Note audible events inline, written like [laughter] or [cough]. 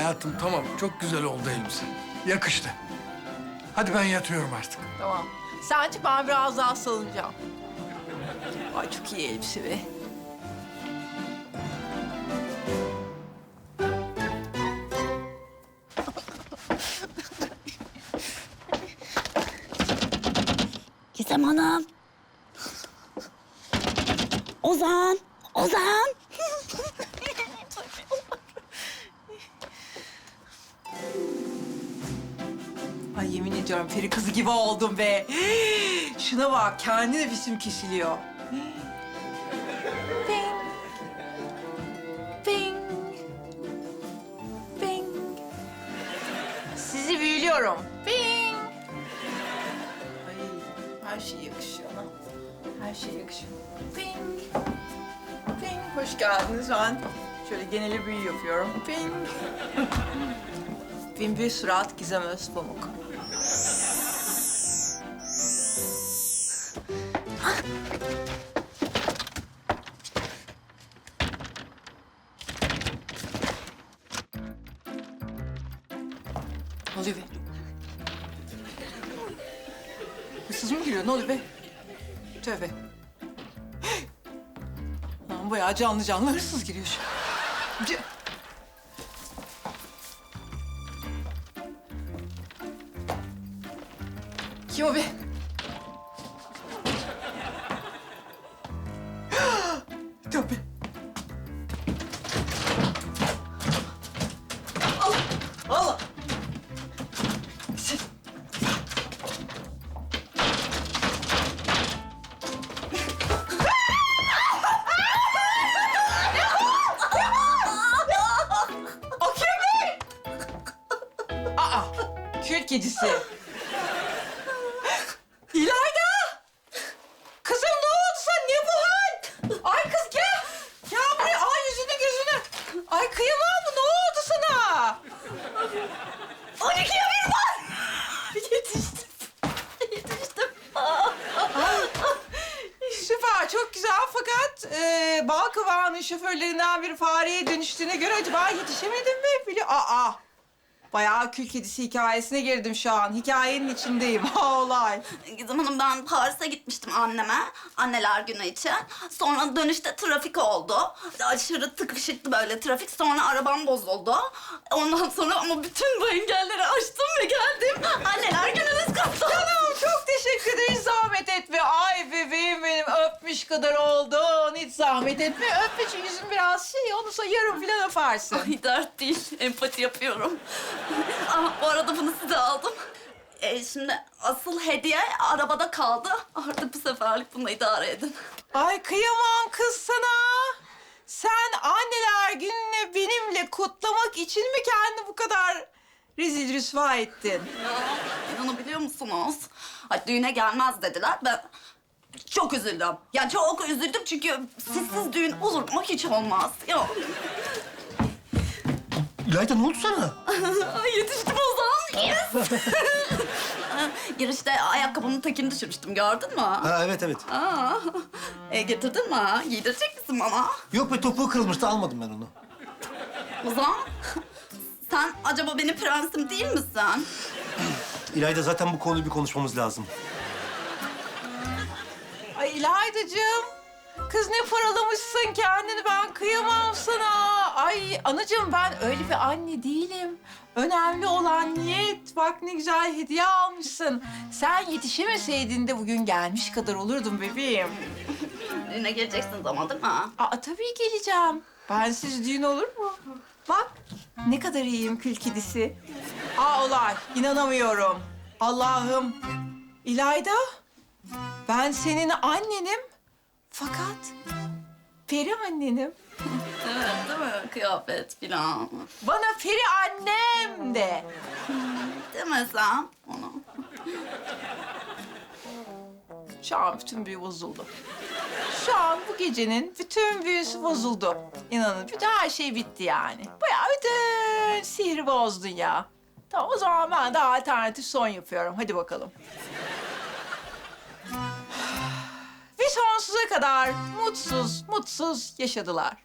Hayatım tamam çok güzel oldu elbise. Yakıştı. Hadi ben yatıyorum artık. Tamam. Sen çık ben biraz daha salınacağım. Ay çok iyi elbise be. Gizem Hanım. Ozan. Ozan. Ediyorum peri kızı gibi oldum be. [gasps] Şuna bak kendi nefesim kesiliyor. [gasps] Ping. Ping. Ping. Sizi büyülüyorum. Ping. Ay her şey yakışıyor. Her şey yakışıyor. Ping. Ping. Hoş geldiniz ben. Şöyle geneli büyü yapıyorum. Ping. [laughs] Bin bir surat Gizem Özpamuk. Ne oluyor be? Hırsız mı giriyor? Ne oluyor be? Tövbe. Lan bayağı canlı canlı hırsız giriyor şu an. Kim o be? [gasps] Tövbe. Allah! Allah! Sen- [laughs] O kim be? Aa, kül kedisi. İlayda! Kızım ne oldu sen? Ne bu hal? Ay kız gel. Gel buraya. Ay yüzünü gözünü. Ay kıyamam mı? Ne oldu sana? 12 bir var. Yetiştim. Yetiştim. Süper, çok güzel fakat e, bal kıvağının şoförlerinden bir fareye dönüştüğüne göre acaba yetişemedim mi? Bili Aa, bayağı kül kedisi hikayesine girdim şu an. Hikayenin içindeyim. Ha [laughs] olay. Gizem Hanım ben Paris'e gitmiştim anneme. Anneler günü için. Sonra dönüşte trafik oldu. Aşırı tıkışıktı böyle trafik. Sonra arabam bozuldu. Ondan sonra ama bütün bu engelleri aştım ve geldim. Anneler gününüz kutlu. Canım çok teşekkür ederiz. Zahmet etme. Ay bebeğim benim öpmüş kadar oldun. Zahmet etme. Çünkü yüzün biraz şey. Onu yarın falan öpersin. Ay dert değil. Empati yapıyorum. [laughs] Ama bu arada bunu size aldım. E, şimdi asıl hediye arabada kaldı. Artık bu seferlik bunu idare edin. Ay kıyamam kız sana. Sen anneler gününü benimle kutlamak için mi kendini bu kadar rezil rüsva ettin? Ya, inanabiliyor musunuz? Ay, düğüne gelmez dediler. Ben çok üzüldüm. Ya çok üzüldüm çünkü sizsiz düğün olur mu hiç olmaz. Yok. İlayda ne oldu sana? Ay, Yetiştim o zaman. Yes. [laughs] Girişte ayakkabımın tekini düşürmüştüm gördün mü? Ha evet evet. Aa, e, getirdin mi? Giydirecek misin bana? Yok be topuğu kırılmıştı almadım ben onu. O zaman sen acaba benim prensim değil misin? İlayda zaten bu konuyu bir konuşmamız lazım. Ay İlaydacığım. Kız ne paralamışsın kendini ben kıyamam sana. Ay anacığım ben öyle bir anne değilim. Önemli olan niyet. Bak ne güzel hediye almışsın. Sen yetişemeseydin de bugün gelmiş kadar olurdun bebeğim. Düğüne geleceksiniz ama değil mi? Aa tabii geleceğim. Bensiz düğün olur mu? Bak ne kadar iyiyim kül kedisi. Aa olay inanamıyorum. Allah'ım. İlayda ben senin annenim fakat peri annenim. Evet değil mi? Kıyafet falan. Bana peri annem de. Demesem onu. Şu an bütün büyü bozuldu. Şu an bu gecenin bütün büyüsü bozuldu. İnanın bütün her şey bitti yani. Bayağı bütün sihri bozdun ya. Tamam o zaman ben de alternatif son yapıyorum. Hadi bakalım. Sonsuza kadar mutsuz mutsuz yaşadılar.